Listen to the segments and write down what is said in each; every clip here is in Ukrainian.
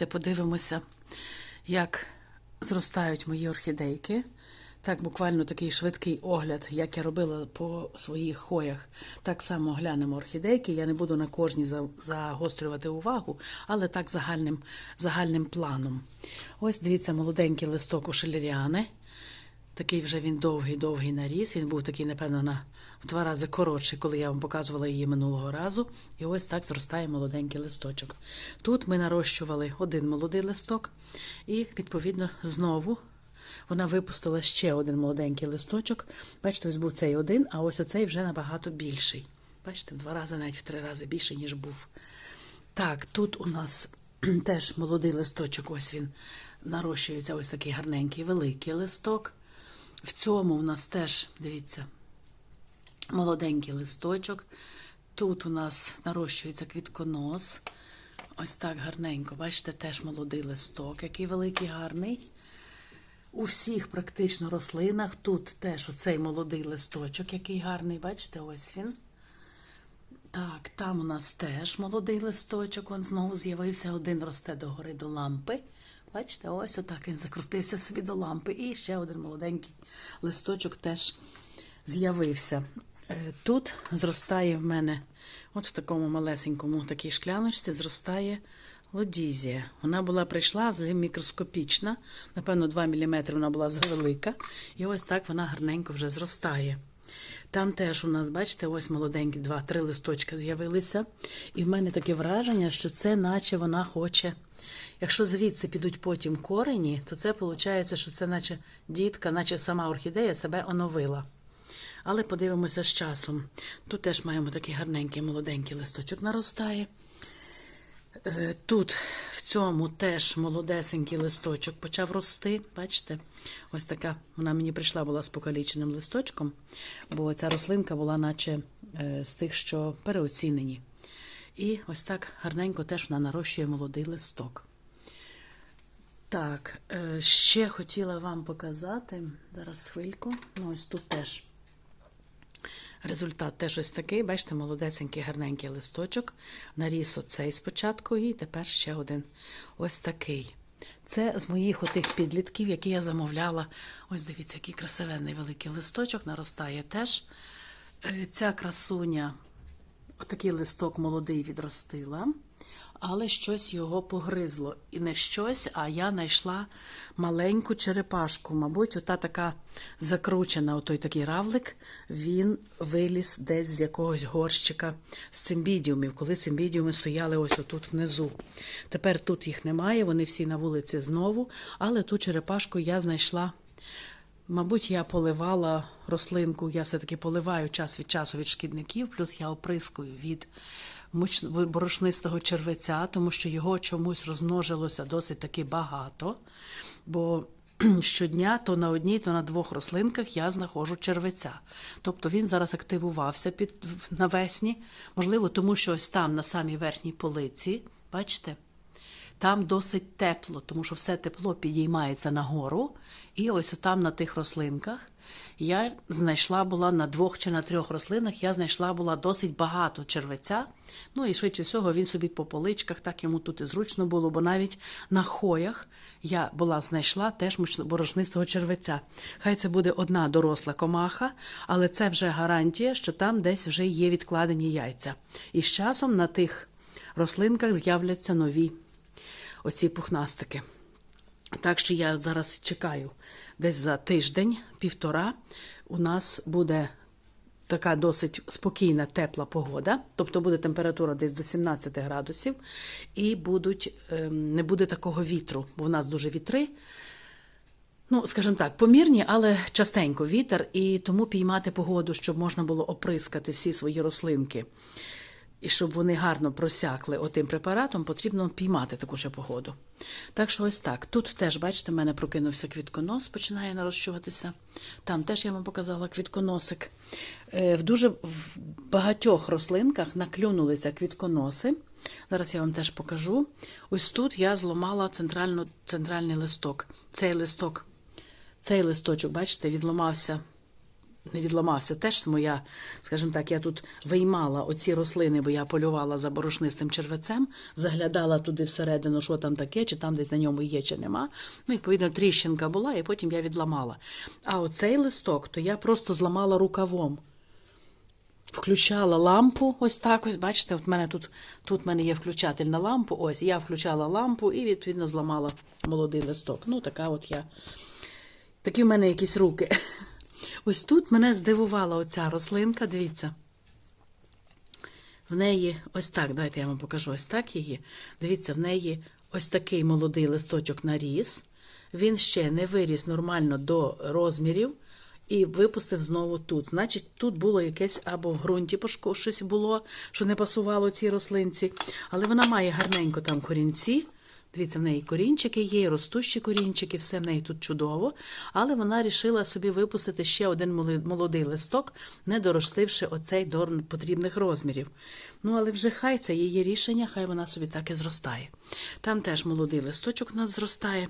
давайте подивимося, як зростають мої орхідейки. Так, буквально такий швидкий огляд, як я робила по своїх хоях. Так само глянемо орхідейки. Я не буду на кожній загострювати увагу, але так загальним, загальним планом. Ось дивіться, молоденький листок у шелеріани. Такий вже він довгий-довгий наріс. Він був такий, напевно, на в два рази коротший, коли я вам показувала її минулого разу. І ось так зростає молоденький листочок. Тут ми нарощували один молодий листок, і, відповідно, знову вона випустила ще один молоденький листочок. Бачите, ось був цей один, а ось оцей вже набагато більший. Бачите, в два рази, навіть в три рази більший, ніж був. Так, тут у нас теж молодий листочок, ось він нарощується, ось такий гарненький великий листок. В цьому у нас теж, дивіться, молоденький листочок. Тут у нас нарощується квітконос. Ось так гарненько. Бачите, теж молодий листок, який великий, гарний. У всіх практично рослинах тут теж оцей молодий листочок, який гарний, бачите, ось він. Так, там у нас теж молодий листочок, він знову з'явився, один росте догори до лампи. Бачите, ось отак він закрутився собі до лампи. І ще один молоденький листочок теж з'явився. Е, Тут зростає в мене, от в такому малесенькому такій шкляночці, зростає лодізія. Вона була прийшла взагалі мікроскопічна, напевно, 2 мм вона була завелика. І ось так вона гарненько вже зростає. Там теж у нас, бачите, ось молоденькі два-три листочка з'явилися. І в мене таке враження, що це наче вона хоче. Якщо звідси підуть потім корені, то це виходить, що це наче дітка, наче сама орхідея себе оновила. Але подивимося з часом. Тут теж маємо такий гарненький молоденький листочок наростає. Е, Тут в цьому теж молодесенький листочок почав рости. Бачите? Ось така вона мені прийшла була з покаліченим листочком, бо ця рослинка була, наче е, з тих, що переоцінені. І ось так гарненько теж вона нарощує молодий листок. Так, е, ще хотіла вам показати. Зараз хвильку. Ну, ось тут теж. Результат теж ось такий, бачите, молодесенький гарненький листочок. Наріс оцей спочатку, і тепер ще один ось такий. Це з моїх отих підлітків, які я замовляла. Ось дивіться, який красивенний великий листочок наростає теж. Е, Ця красуня, отакий листок молодий відростила, але щось його погризло. І не щось, а я знайшла маленьку черепашку. Мабуть, ота така закручена, отой такий равлик, він виліз десь з якогось горщика з цимбідіумів, коли цимбідіуми стояли ось отут внизу. Тепер тут їх немає, вони всі на вулиці знову, але ту черепашку я знайшла. Мабуть, я поливала рослинку, я все-таки поливаю час від часу від шкідників, плюс я оприскую від борошнистого червеця, тому що його чомусь розмножилося досить таки багато. Бо щодня то на одній, то на двох рослинках я знаходжу червеця. Тобто він зараз активувався під навесні, можливо, тому що ось там, на самій верхній полиці, бачите? Там досить тепло, тому що все тепло підіймається нагору. І ось там на тих рослинках я знайшла була на двох чи на трьох рослинах, я знайшла була досить багато червеця. Ну і швидше всього він собі по поличках, так йому тут і зручно було, бо навіть на хоях я була знайшла теж борошнистого червеця. Хай це буде одна доросла комаха, але це вже гарантія, що там десь вже є відкладені яйця. І з часом на тих рослинках з'являться нові оці пухнастики. Так що я зараз чекаю, десь за тиждень, півтора, у нас буде така досить спокійна, тепла погода, тобто буде температура десь до 17 градусів, і будуть, ем, не буде такого вітру, бо в нас дуже вітри. Ну, скажімо так, помірні, але частенько вітер, і тому піймати погоду, щоб можна було оприскати всі свої рослинки. І щоб вони гарно просякли отим препаратом, потрібно піймати таку ж погоду. Так що ось так. Тут теж, бачите, в мене прокинувся квітконос, починає нарощуватися. Там теж я вам показала квітконосик. Е, В дуже в багатьох рослинках наклюнулися квітконоси. Зараз я вам теж покажу. Ось тут я зламала центральний листок. Цей листок, цей листочок, бачите, відламався не відламався. Теж моя, скажімо так, я тут виймала оці рослини, бо я полювала за борошнистим червецем, заглядала туди всередину, що там таке, чи там десь на ньому є, чи нема. Ну, відповідно, тріщинка була, і потім я відламала. А оцей листок, то я просто зламала рукавом. Включала лампу, ось так ось, бачите, от мене тут, тут мене є включатель на лампу. Ось я включала лампу і, відповідно, зламала молодий листок. Ну, така от я. Такі в мене якісь руки. Ось тут мене здивувала оця рослинка, дивіться. В неї ось так, давайте я вам покажу ось так її. Дивіться, в неї ось такий молодий листочок наріс. Він ще не виріс нормально до розмірів і випустив знову тут. Значить, тут було якесь або в ґрунті щось було, що не пасувало цій рослинці. Але вона має гарненько там корінці. Дивіться, в неї корінчики є, ростущі корінчики, все в неї тут чудово. Але вона вирішила собі випустити ще один молодий листок, не доростивши оцей до потрібних розмірів. Ну, але вже хай це її рішення, хай вона собі так і зростає. Там теж молодий листочок у нас зростає.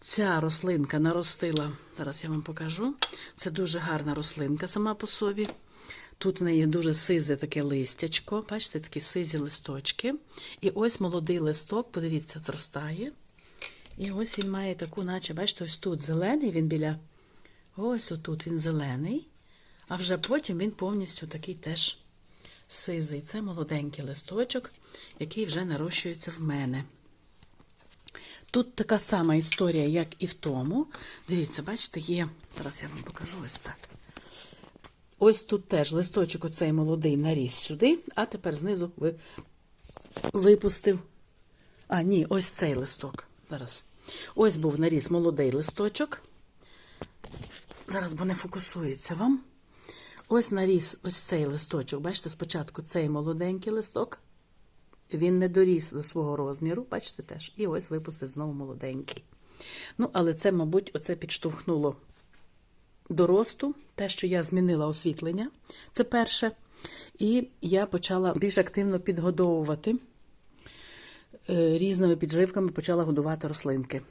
Ця рослинка наростила, зараз я вам покажу. Це дуже гарна рослинка сама по собі. Тут в неї дуже сизе таке листячко, бачите, такі сизі листочки. І ось молодий листок, подивіться, зростає. І ось він має таку, наче, бачите, ось тут зелений, він біля. Ось отут він зелений, а вже потім він повністю такий теж сизий. Це молоденький листочок, який вже нарощується в мене. Тут така сама історія, як і в тому. Дивіться, бачите, є. Зараз я вам покажу ось так. Ось тут теж листочок оцей молодий наріс сюди, а тепер знизу ви випустив. А, ні, ось цей листок. Зараз. Ось був наріс молодий листочок. Зараз, бо не фокусується вам. Ось наріс ось цей листочок. Бачите, спочатку цей молоденький листок. Він не доріс до свого розміру, бачите теж. І ось випустив знову молоденький. Ну, але це, мабуть, оце підштовхнуло до росту, те, що я змінила освітлення, це перше. І я почала більш активно підгодовувати е, різними підживками, почала годувати рослинки.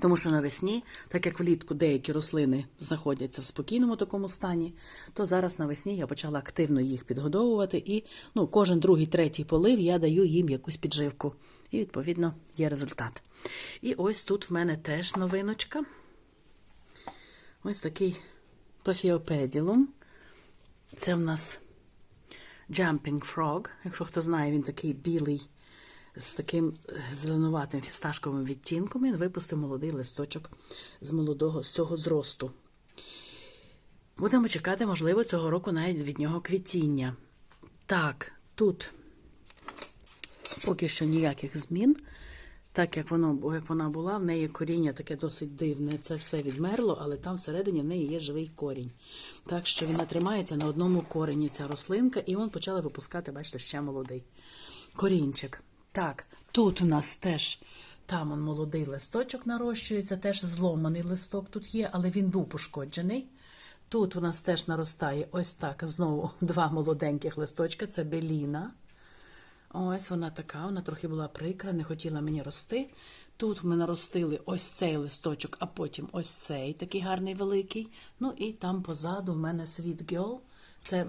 Тому що навесні, так як влітку деякі рослини знаходяться в спокійному такому стані, то зараз навесні я почала активно їх підгодовувати, і ну, кожен другий, третій полив я даю їм якусь підживку. І, відповідно, є результат. І ось тут в мене теж новиночка. Ось такий пафіопеділум. Це в нас Jumping Frog. Якщо хто знає, він такий білий з таким зеленуватим фісташковим відтінком. Він випустив молодий листочок з молодого з цього зросту. Будемо чекати, можливо, цього року навіть від нього квітіння. Так, тут поки що ніяких змін. Так як воно, як вона була, в неї коріння таке досить дивне. Це все відмерло, але там всередині в неї є живий корінь. Так що вона тримається на одному корені, ця рослинка, і він почали випускати, бачите, ще молодий корінчик. Так, тут у нас теж там он молодий листочок нарощується, теж зломаний листок тут є, але він був пошкоджений. Тут у нас теж наростає ось так. Знову два молоденьких листочка це беліна. Ось вона така, вона трохи була прикра, не хотіла мені рости. Тут ми наростили ось цей листочок, а потім ось цей такий гарний великий. Ну і там позаду в мене Sweet Girl. Це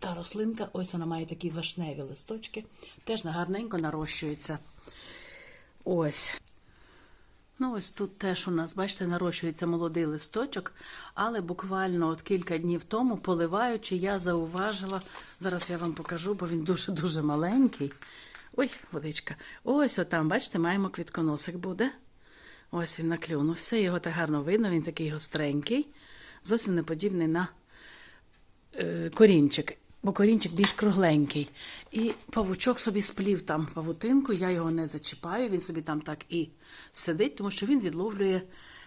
та рослинка, ось вона має такі вишневі листочки. Теж гарненько нарощується. Ось. Ну, ось тут теж у нас, бачите, нарощується молодий листочок, але буквально от кілька днів тому, поливаючи, я зауважила, зараз я вам покажу, бо він дуже-дуже маленький. Ой, водичка. Ось отам, бачите, маємо квітконосик буде. Ось він наклюнувся, його так гарно видно, він такий гостренький, зовсім не подібний на е, корінчик, бо корінчик більш кругленький. І павучок собі сплів там павутинку, я його не зачіпаю, він собі там так і сидить, тому що він відловлює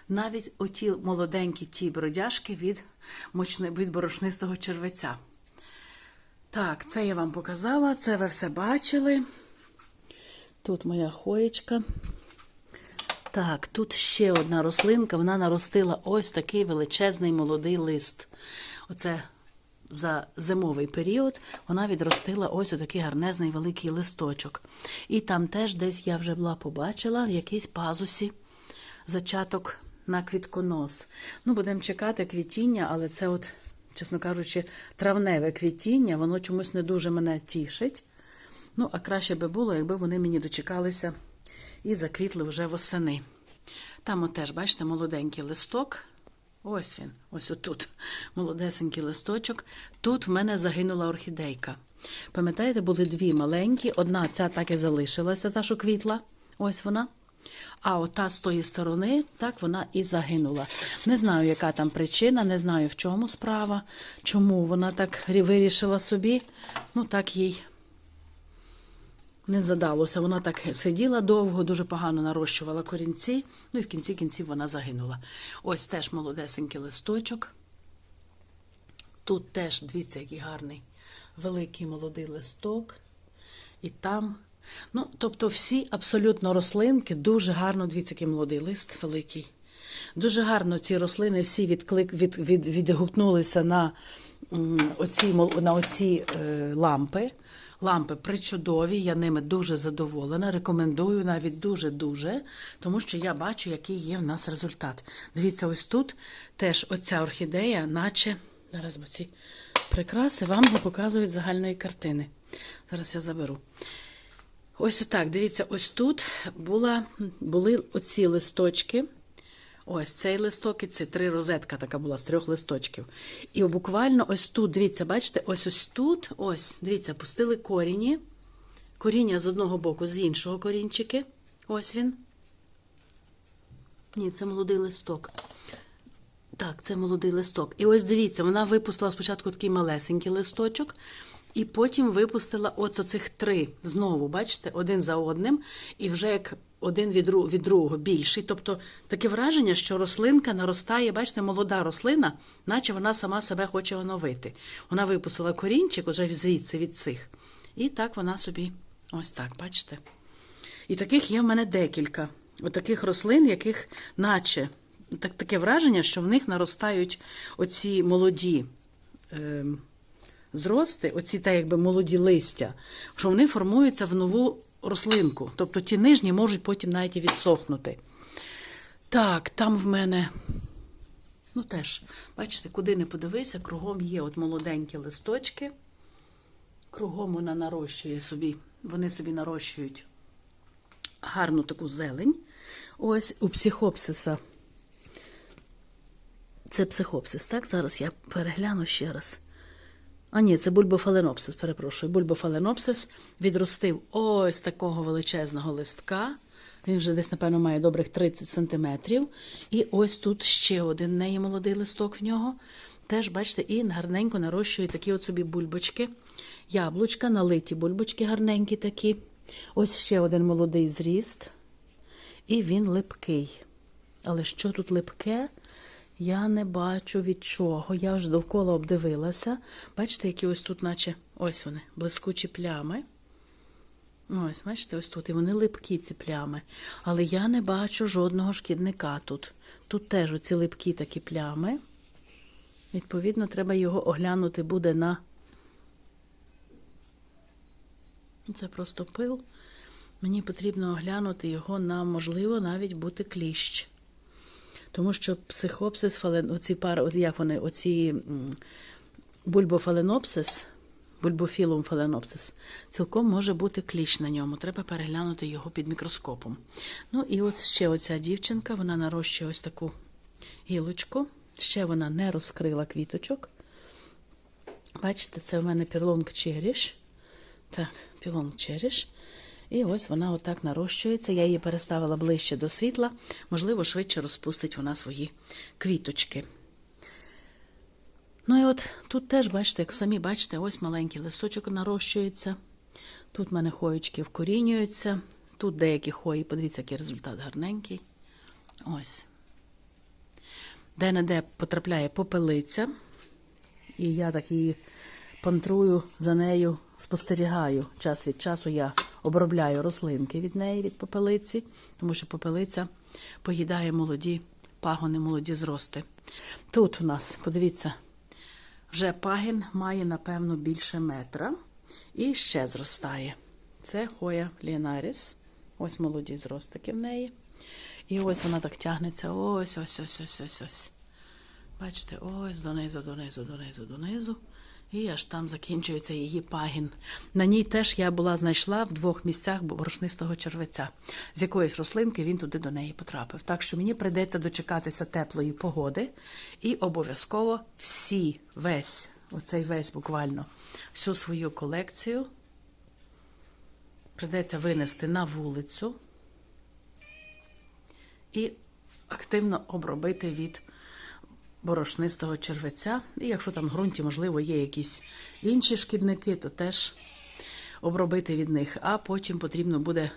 навіть оті молоденькі ті бродяжки від, мочни, від борошнистого червеця. Так, це я вам показала, це ви все бачили. Тут моя хоєчка. Так, тут ще одна рослинка, вона наростила ось такий величезний молодий лист. Оце за зимовий період вона відростила ось отакий гарнезний великий листочок. І там теж десь я вже була побачила в якійсь пазусі зачаток на квітконос. Ну, будемо чекати квітіння, але це, от, чесно кажучи, травневе квітіння, воно чомусь не дуже мене тішить. Ну, а краще би було, якби вони мені дочекалися і заквітли вже восени. Там от теж, бачите, молоденький листок. Ось він, ось отут. Молодесенький листочок. Тут в мене загинула орхідейка. Пам'ятаєте, були дві маленькі. Одна ця так і залишилася, та, що квітла. Ось вона. А ота з тої сторони, так вона і загинула. Не знаю, яка там причина, не знаю, в чому справа, чому вона так вирішила собі. Ну, так їй не задалося. Вона так сиділа довго, дуже погано нарощувала корінці, ну і в кінці кінців вона загинула. Ось теж молодесенький листочок. Тут теж, дивіться, який гарний великий молодий листок. І там. Ну, тобто, всі абсолютно рослинки дуже гарно, дивіться, який молодий лист великий. Дуже гарно ці рослини всі відклик, від, від, відгукнулися на оці, на оці е, лампи. Лампи причудові, я ними дуже задоволена. Рекомендую навіть дуже-дуже, тому що я бачу, який є в нас результат. Дивіться, ось тут теж оця орхідея, наче зараз бо ці прикраси вам не показують загальної картини. Зараз я заберу. Ось отак, дивіться, ось тут була, були оці листочки. Ось цей листок і це три розетка така була з трьох листочків. І буквально ось тут, дивіться, бачите, ось ось тут, ось, дивіться, пустили корінні. Коріння з одного боку, з іншого корінчики. Ось він. Ні, це молодий листок. Так, це молодий листок. І ось дивіться, вона випустила спочатку такий малесенький листочок, і потім випустила ось оцих три знову, бачите, один за одним, і вже як один від, від другого більший. Тобто таке враження, що рослинка наростає, бачите, молода рослина, наче вона сама себе хоче оновити. Вона випустила корінчик уже звідси від цих. І так вона собі, ось так, бачите. І таких є в мене декілька. Отаких рослин, яких наче так, таке враження, що в них наростають оці молоді е, зрости, оці так якби молоді листя, що вони формуються в нову рослинку. Тобто ті нижні можуть потім навіть і відсохнути. Так, там в мене. Ну теж, бачите, куди не подивися, кругом є от молоденькі листочки. Кругом вона нарощує собі, вони собі нарощують гарну таку зелень. Ось у психопсиса. Це психопсис, так? Зараз я перегляну ще раз. А ні, це бульбофаленопсис, перепрошую. Бульбофаленопсис відростив ось такого величезного листка. Він вже десь, напевно, має добрих 30 сантиметрів. І ось тут ще один неї молодий листок в нього. Теж, бачите, і гарненько нарощує такі от собі бульбочки. Яблучка, налиті бульбочки гарненькі такі. Ось ще один молодий зріст. І він липкий. Але що тут липке? Я не бачу від чого. Я вже довкола обдивилася. Бачите, які ось тут, наче ось вони, блискучі плями. Ось, бачите, ось тут. І вони липкі, ці плями. Але я не бачу жодного шкідника тут. Тут теж оці липкі такі плями. Відповідно, треба його оглянути буде на. Це просто пил. Мені потрібно оглянути його на, можливо, навіть бути кліщ. Тому що психопсис, фален, оці пари, як вони, оці бульбофаленопсис, бульбофілум фаленопсис, цілком може бути кліщ на ньому. Треба переглянути його під мікроскопом. Ну і от ще оця дівчинка, вона нарощує ось таку гілочку. Ще вона не розкрила квіточок. Бачите, це в мене пірлонг черіш. Так, пілонг черіш. І ось вона отак нарощується. Я її переставила ближче до світла. Можливо, швидше розпустить вона свої квіточки. Ну і от тут теж, бачите, як самі бачите, ось маленький листочок нарощується. Тут в мене хоєчки вкорінюються. Тут деякі хої, подивіться, який результат гарненький. Ось. Де-не-де потрапляє попелиця. І я так її пантрую за нею, спостерігаю. Час від часу я обробляю рослинки від неї, від попелиці, тому що попелиця поїдає молоді пагони, молоді зрости. Тут у нас, подивіться, вже пагін має, напевно, більше метра і ще зростає. Це хоя ліонаріс. Ось молоді зростики в неї. І ось вона так тягнеться. Ось, ось, ось, ось, ось, ось. Бачите, ось донизу, донизу, донизу, донизу. І аж там закінчується її пагін. На ній теж я була знайшла в двох місцях борошнистого червеця. З якоїсь рослинки він туди до неї потрапив. Так що мені прийдеться дочекатися теплої погоди і обов'язково всі, весь, оцей весь буквально, всю свою колекцію прийдеться винести на вулицю і активно обробити від борошнистого червеця. І якщо там в ґрунті, можливо, є якісь інші шкідники, то теж обробити від них. А потім потрібно буде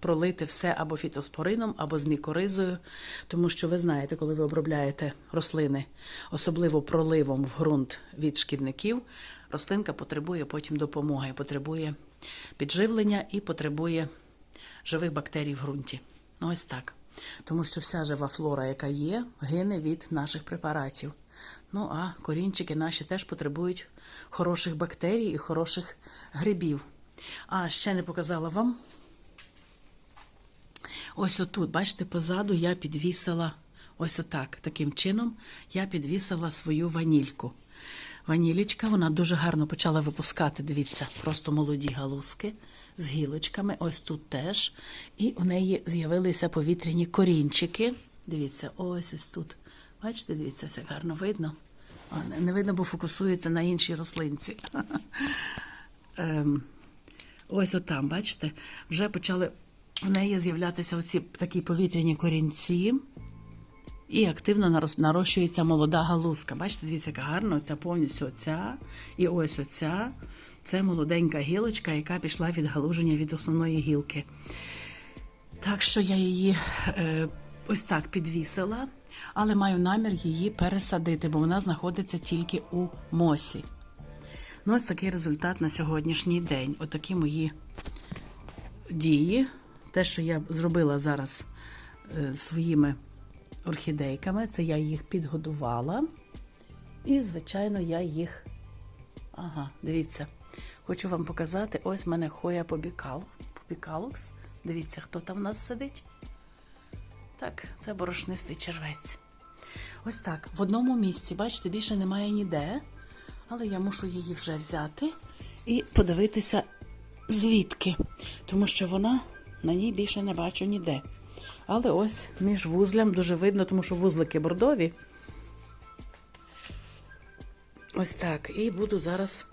пролити все або фітоспорином, або з мікоризою. Тому що ви знаєте, коли ви обробляєте рослини, особливо проливом в ґрунт від шкідників, рослинка потребує потім допомоги, потребує підживлення і потребує живих бактерій в ґрунті. Ось так. Тому що вся жива флора, яка є, гине від наших препаратів. Ну а корінчики наші теж потребують хороших бактерій і хороших грибів. А ще не показала вам. Ось отут, бачите, позаду я підвісила ось отак. Таким чином я підвісила свою ванільку. Ванілічка, вона дуже гарно почала випускати, дивіться, просто молоді галузки з гілочками. Ось тут теж. І у неї з'явилися повітряні корінчики. Дивіться, ось ось тут. Бачите, дивіться, все гарно видно. Не- не видно, бо фокусується на іншій рослинці. Ем, Ось отам, бачите, вже почали в неї з'являтися оці такі повітряні корінці. І активно нарощується молода галузка. Бачите, дивіться, яка гарна, оця повністю оця. І ось оця. Це молоденька гілочка, яка пішла від галуження від основної гілки. Так що я її е, ось так підвісила, але маю намір її пересадити, бо вона знаходиться тільки у мосі. Ну, ось такий результат на сьогоднішній день. Отакі мої дії. Те, що я зробила зараз е, своїми орхідейками, це я їх підгодувала. І, звичайно, я їх. Ага, дивіться. Хочу вам показати. Ось в мене хоя побікал. Побікалокс. Дивіться, хто там в нас сидить. Так, це борошнистий червець. Ось так. В одному місці, бачите, більше немає ніде. Але я мушу її вже взяти і подивитися звідки. Тому що вона на ній більше не бачу ніде. Але ось між вузлям дуже видно, тому що вузлики бордові. Ось так. І буду зараз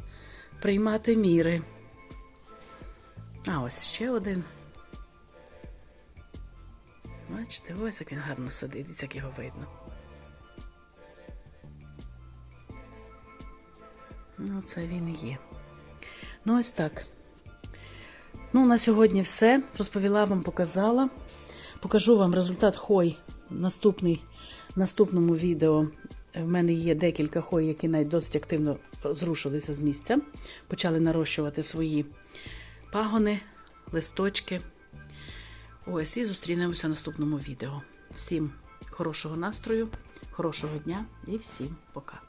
приймати міри. А ось ще один. Бачите, ось як він гарно сидить, як його видно. Ну, це він і є. Ну, ось так. Ну, на сьогодні все. Розповіла вам, показала. Покажу вам результат хой наступний, наступному відео. В мене є декілька хой, які навіть досить активно зрушилися з місця. Почали нарощувати свої пагони, листочки. Ось, і зустрінемося в наступному відео. Всім хорошого настрою, хорошого дня і всім пока.